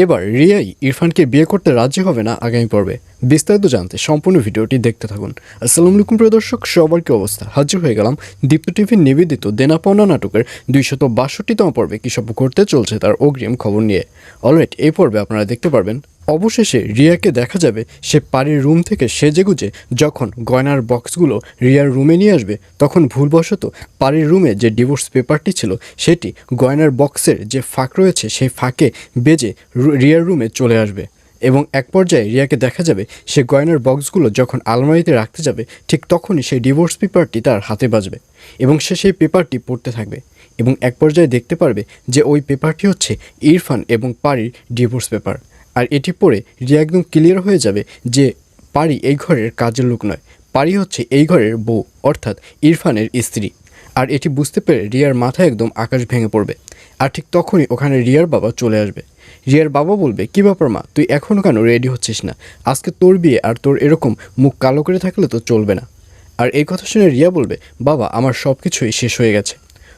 এবার রিয়াই ইরফানকে বিয়ে করতে রাজি হবে না আগামী পর্বে। বিস্তারিত জানতে সম্পূর্ণ ভিডিওটি দেখতে থাকুন। আসসালামু আলাইকুম, প্রিয় দর্শক, সবার কি অবস্থা? হাজির হয়ে গেলাম দীপ্ত টিভির নিবেদিত দেনা পাওনা নাটকের দুইশত বাষট্টিতম পর্বে কী সব ঘটতে চলছে তার অগ্রিম খবর নিয়ে। অলরাইট এই পর্বে আপনারা দেখতে পারবেন অবশেষে রিয়াকে দেখা যাবে সে পাড়ির রুম থেকে সেজেগুজে যখন গয়নার বক্সগুলো রিয়ার রুমে নিয়ে আসবে, তখন ভুলবশত পাড়ির রুমে যে ডিভোর্স পেপারটি ছিল, সেটি গয়নার বক্সের যে ফাঁক রয়েছে, সেই ফাঁকে বেজে রিয়ার রুমে চলে আসবে। এবং এক পর্যায়ে রিয়াকে দেখা যাবে সে গয়নার বক্সগুলো যখন আলমারিতে রাখতে যাবে, ঠিক তখনই সেই ডিভোর্স পেপারটি তার হাতে বাজবে এবং সে সেই পেপারটি পড়তে থাকবে এবং এক পর্যায়ে দেখতে পারবে যে ওই পেপারটি হচ্ছে ইরফান এবং পারির ডিভোর্স পেপার। আর এটি পড়ে রিয়া একদম ক্লিয়ার হয়ে যাবে যে পারি এই ঘরের কাজের লোক নয়। পারি হচ্ছে এই ঘরের বউ, অর্থাৎ ইরফানের স্ত্রী। আর এটি বুঝতে পেরে রিয়ার মাথায় একদম আকাশ ভেঙে পড়বে। আর ঠিক তখনই ওখানে রিয়ার বাবা চলে আসবে। রিয়ার বাবা বলবে, কী ব্যাপার মা, তুই এখনও কেন রেডি হচ্ছিস না? আজকে তোর বিয়ে আর তোর এরকম মুখ কালো করে থাকলে তো চলবে না। আর এই কথা শুনে রিয়া বলবে, বাবা, আমার সব কিছুই শেষ হয়ে গেছে।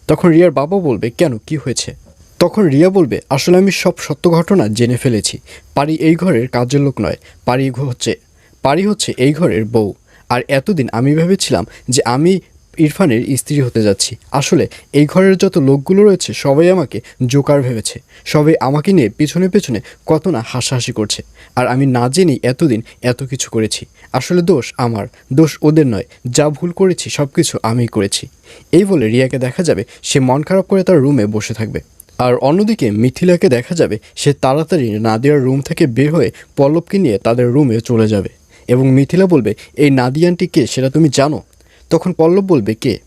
তখন রিয়ার বাবা বলবে, কেন? কি হয়েছে? তখন রিয়া বলবে, আসলে আমি সব সত্য ঘটনা জেনে ফেলেছি। পারি এই ঘরের কাজের লোক নয়, পারি হচ্ছে পারি হচ্ছে এই ঘরের বউ। আর এতদিন আমি ভেবেছিলাম যে আমি ইরফানের স্ত্রী হতে যাচ্ছি। আসলে এই ঘরের যত লোকগুলো রয়েছে, সবাই আমাকে জোকার ভেবেছে। সবাই আমাকে নিয়ে পিছনে পেছনে কত না হাসাহাসি করছে। আর আমি না জেনেই এতদিন এত কিছু করেছি। আসলে দোষ আমার, দোষ ওদের নয়। যা ভুল করেছি সব কিছু আমিই করেছি। এই বলে রিয়াকে দেখা যাবে, সে মন খারাপ করে তার রুমে বসে থাকবে। আর অন্যদিকে মিথিলাকে দেখা যাবে সে তাড়াতাড়ি নাদিয়ার রুম থেকে বের হয়ে পল্লবকে নিয়ে তাদের রুমে চলে যাবে এবং মিথিলা বলবে, এই নাদিয়ানটি কে? সেটা তুমি জানো? তখন পল্লব বলবে, কে?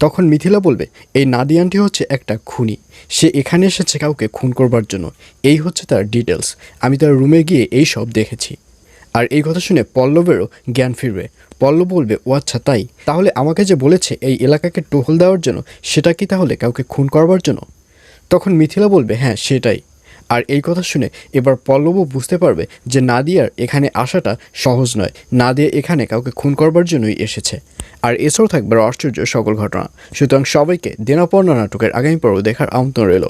তখন মিথিলা বলবে, এই নাদিয়ানটি হচ্ছে একটা খুনি। সে এখানে এসেছে কাউকে খুন করবার জন্য। এই হচ্ছে তার ডিটেলস আমি তার রুমে গিয়ে এই সব দেখেছি। আর এই কথা শুনে পল্লবেরও জ্ঞান ফিরবে। পল্লব বলবে, ও আচ্ছা তাই। তাহলে আমাকে যে বলেছে এই এলাকাকে টহল দেওয়ার জন্য, সেটা কি তাহলে কাউকে খুন করবার জন্য? তখন মিথিলা বলবে হ্যাঁ সেটাই। আর এই কথা শুনে এবার পল্লবও বুঝতে পারবে যে নাদিয়ার এখানে আসাটা সহজ নয়। নাদিয়া এখানে কাউকে খুন করবার জন্যই এসেছে। আর এছাড়াও থাকবে আশ্চর্য সকল ঘটনা। সুতরাং সবাইকে দেনাপর্ণা নাটকের আগামী পর্ব দেখার আমন্ত্রণ রইল।